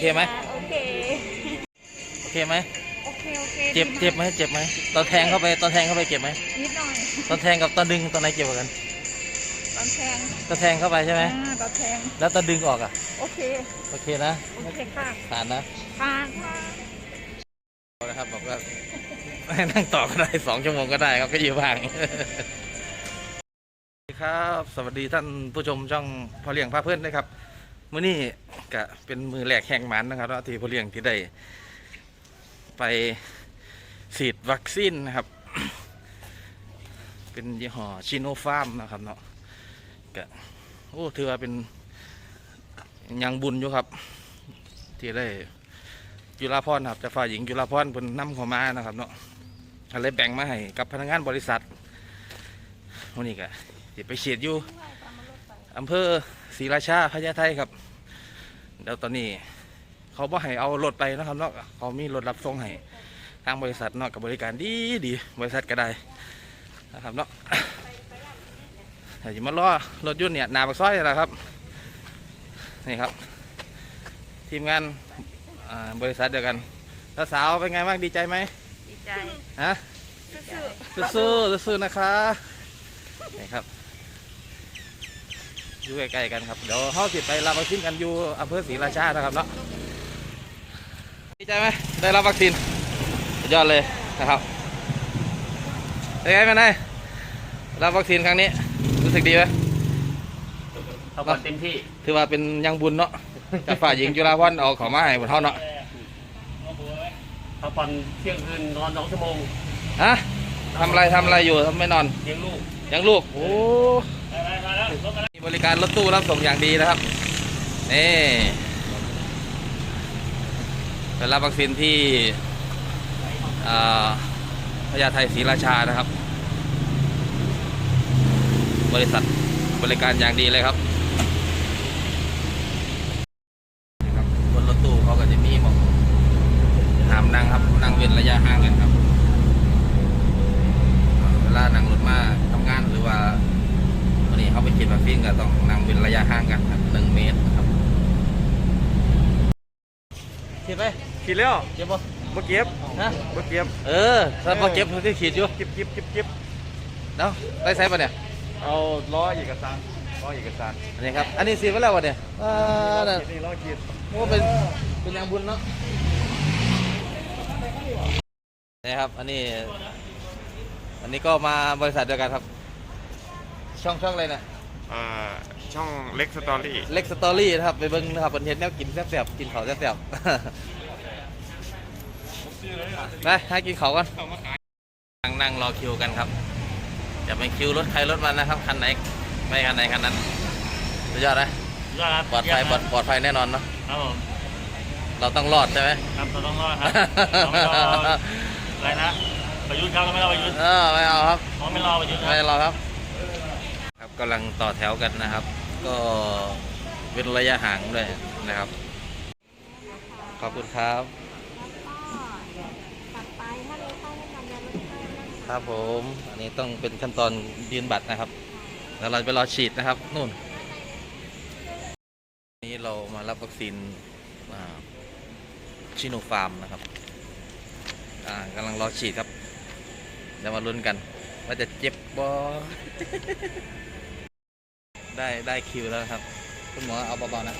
เคไหมโอเค โอเคไหมโอเค โอเคเจ็บเจ็บไหมเจ็บไหมตอนแทงเข้าไปตอนแทงเข้าไปเจ็บไหมนิดหน่อยตอนแทงกับตอนดึงตอนไหนเจ็บกว่ากันตอนแทงตอนแทงเข้าไปใช่ไหมอ่าตอนแทง แล้วตอนดึงออกอะ โอเค โอเคนะ โอเคค่ะผ่านนะผ่านค่ะเอาละครับบอกว่านั่งต่อก็ได้สองชั่วโมงก็ได้ครับก็อยู่บ้างสวัสดีครับ สวัสดีท่านผู้ชมช่องพอเลี้ยงพาเพื่อนนะครับ มื้อนี้ก็เป็นมือแรกแข่งมันนะครับแล้วที่พอเลี้ยงที่ได้ไปฉีดวัคซีนนะครับ เป็นยี่ห้อชิโนฟาร์มนะครับเนาะก็โอ้ถือว่าเป็นยังบุญอยู่ครับ ที่ได้จุฬาพรครับจะฝ่ายหญิงจุฬาพรเป็นนำข้ามานะครับเนาะก็เลยแบ่งมาให้กับพนักงานบริษัทวันนี้ก็สิไปฉีดอยู่ อำเภอศรีราชาพญาไทครับแล้วตอนนี้ เขาบ่ให้เอารถไปนะครับเนาะเขามีรถรับส่งให้ทางบริษัทเนาะกับบริการดีดีบริษัทก็ได้นะครับเนาะเดี๋ยวจะมารอรถยนต์เนี่ยหนาปากซอยนี่แหละครับนี่ครับ ทีมงานอ่าบริษัทเดียวกันแล้วสาวเป็นไงบ้างดีใจไหมดีใจฮะซื่อสู้ๆสู้ๆนะคะนี่ครับ อยู่ใกล้ๆกันครับเดี๋ยวเขาสิไปรับวัคซีนกันอยู่อำเภอศรีราชานะครับเนาะดีใจไหมได้รับวัคซีนสุดยอดเลยนะครับเป็นไงเป็นไงรับวัคซีนครั้งนี้รู้สึกดีไหมทำกันเต็มที่ถือว่าเป็นยังบุญเนาะจากฝ่ายหญิงจุฬาพรณ์เอาของมาให้หมดเท่าเนาะพักผ่อนเที่ยงคืนนอนสองชั่วโมงฮะทำอะไรทำอะไรอยู่ทำไม่นอนเลี้ยงลูกยังลูกโอ้ บริการรถตู้รับส่งอย่างดีนะครับ นี่ไปรับวัคซีนที่อ่าพญาไทศรีราชานะครับ บริษัทบริการอย่างดีเลยครับบนรถตู้เขาก็จะมีบอกหามนั่งครับนั่งเว้นระยะห่างกันครับ เวลานั่งรถมาทำงานหรือว่า นนี้เขาไปฉีดวัคซีนก็ต้องนั่งเป็นระยะห่างกันครับหนึ่งเมตรครับฉีดไปขีดแล้วเจ็บปะบ่เก็บฮะบ่เก็บเออถ้าพอเจ็บเขาที่ฉีดอยู่เก็บเก็บเก็บเก็บเนาะได้ใช้ปะเนี่ยเอาล้อเอกสารล้อเอกสารอันนี้ครับอันนี้ฉีดไปแล้ววะเนี่ยอ่าน่ะขีดนี่ล้อขีดโอ้เป็นเป็นยังบุญเนาะนี่ครับอันนี้อันนี้ก็มาบริษัทเดียวกันครับ ช่องช่องอะไรนะอ่าช่องเล็กสตอรี่เล็กสตอรี่นะครับไปเบิ้งนะครับเป็นเห็นแนวกินแซ่บๆกินเขาวแซ่บๆ ไปให้กินเขาวก่อนนั่งนั่งรอคิวกันครับ จะไปคิวรถใครรถมันนะครับคันไหนไม่คันไหนคันนั้นสุดยอดนะยอดครับปลอดภัยปลอดปลอดภัยแน่นอนเนาะครับผมเราต้องรอดใช่ไหม ครับเราต้องรอดครับเราไม่รออะไรนะประยุทธ์ครับเราไม่รอประยุทธ์เออไม่เอาครับเราไม่รอประยุทธ์คไม่รับรอครับครับ กำลังต่อแถวกันนะครับ ก็เป็นระยะห่างด้วยนะครับ ขอบคุณครับตัดไปถ้าเราเข้าห้องน้ำแล้วเราเข้าครับผม อันนี้ต้องเป็นขั้นตอนยืนบัตรนะครับ แล้วเราไปรอฉีดนะครับนู่น นี้เรามารับวัคซีนชิโนฟาร์มนะครับอ่ากำลังรอฉีดครับเดี๋ยวมาลุ้นกัน ว่าจะเจ็บบ่ ได้ได้คิวแล้วครับ คุณหมอเอาเบาๆนะ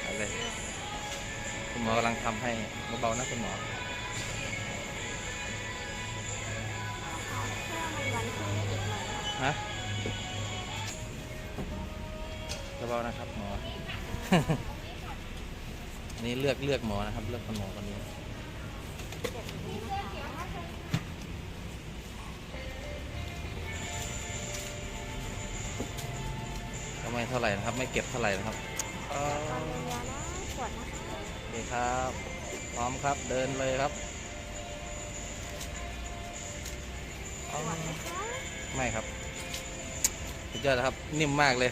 เอาเลยคุณหมอกำลังทำให้เบาๆนะคุณหมอ ฮะเบาๆนะครับหมอ อันนี้เลือกเลือกหมอนะครับ เลือกคุณหมอคนนี้ก็ไม่เท่าไหร่นะครับ ไม่เก็บเท่าไหร่นะครับเอ่อโอเคครับ พร้อมครับเดินเลยครับออไม่ครับสุดยอดนะครับ นิ่มมากเลย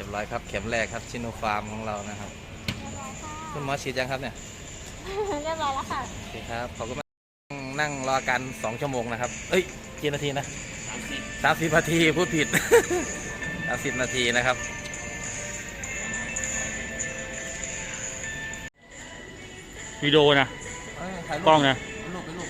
รียบร้อยครับเข็มแรกครับชิโนฟาร์มของเรานะครับคุณหมอฉีดยังครับเนี่ยเรียบร้อยแล้วค่ะโอเคครับขอบคุณมากนั่งรอกันสองชั่วโมงนะครับเอ้ยกี่นาทีนะสามสิบนาทีพูดผิดสามสิบนาทีนะครับวิดีโอนะเถ่ายรูปกล้องนะถ